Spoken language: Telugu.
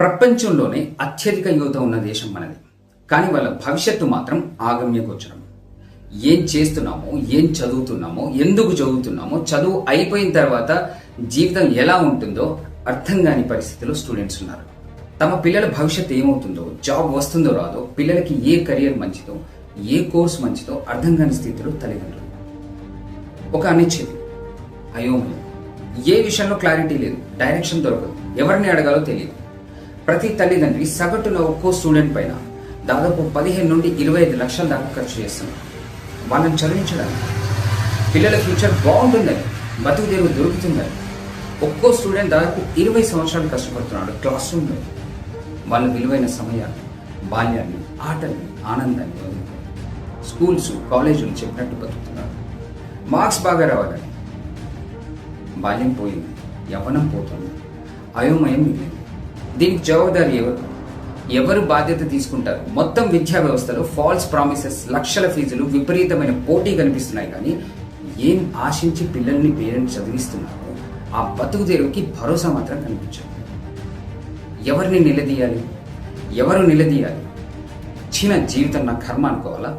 ప్రపంచంలోనే అత్యధిక యువత ఉన్న దేశం మనది. కానీ వాళ్ళ భవిష్యత్తు మాత్రం ఆగమ్యగోచరం ఏం చేస్తున్నామో ఏం చదువుతున్నామో ఎందుకు చదువుతున్నామో చదువు అయిపోయిన తర్వాత జీవితం ఎలా ఉంటుందో అర్థం కాని పరిస్థితిలో స్టూడెంట్స్ ఉన్నారు. తమ పిల్లల భవిష్యత్తు ఏమవుతుందో జాబ్ వస్తుందో రాదో పిల్లలకి ఏ కెరియర్ మంచిదో ఏ కోర్స్ మంచిదో అర్థం కాని స్థితిలో తల్లిదండ్రులు. ఒక అనిశ్చితి. అయోమయం. ఏ విషయంలో క్లారిటీ లేదు. డైరెక్షన్ దొరకదు. ఎవరిని అడగాలో తెలియదు. ప్రతి తల్లిదండ్రి సగటున ఒక్కో స్టూడెంట్ పైన దాదాపు పదిహేను నుండి ఇరవై ఐదు లక్షల దాకా ఖర్చు చేస్తున్నారు వాళ్ళని చదివించడానికి. పిల్లల ఫ్యూచర్ బాగుంటుందని బతుకు తెరువు దొరుకుతుందని ఒక్కో స్టూడెంట్ దాదాపు ఇరవై సంవత్సరాలు కష్టపడుతున్నాడు. క్లాస్ రూమ్లో వాళ్ళ విలువైన సమయాన్ని బాల్యాన్ని ఆటల్ని ఆనందాన్ని స్కూల్స్ కాలేజీలు చెప్పినట్టు బతుకుతున్నారు మార్క్స్ బాగా రావాలని బాల్యం పోయింది యవ్వనం పోతుంది అయోమయం మిగిలింది. దీనికి జవాబుదారి ఎవరు? ఎవరు బాధ్యత తీసుకుంటారు? మొత్తం విద్యా వ్యవస్థలో ఫాల్స్ ప్రామిసెస్ లక్షల ఫీజులు విపరీతమైన పోటీ కనిపిస్తున్నాయి కానీ ఏం ఆశించి పిల్లల్ని పేరెంట్స్ చదివిస్తున్నారో? ఆ బతుకు తెరువుకి భరోసా మాత్రం కనిపించదు. ఎవరిని నిలదీయాలి? ఎవరు నిలదీయాలి? చిన్న జీవితం నా కర్మ అనుకోవాలా?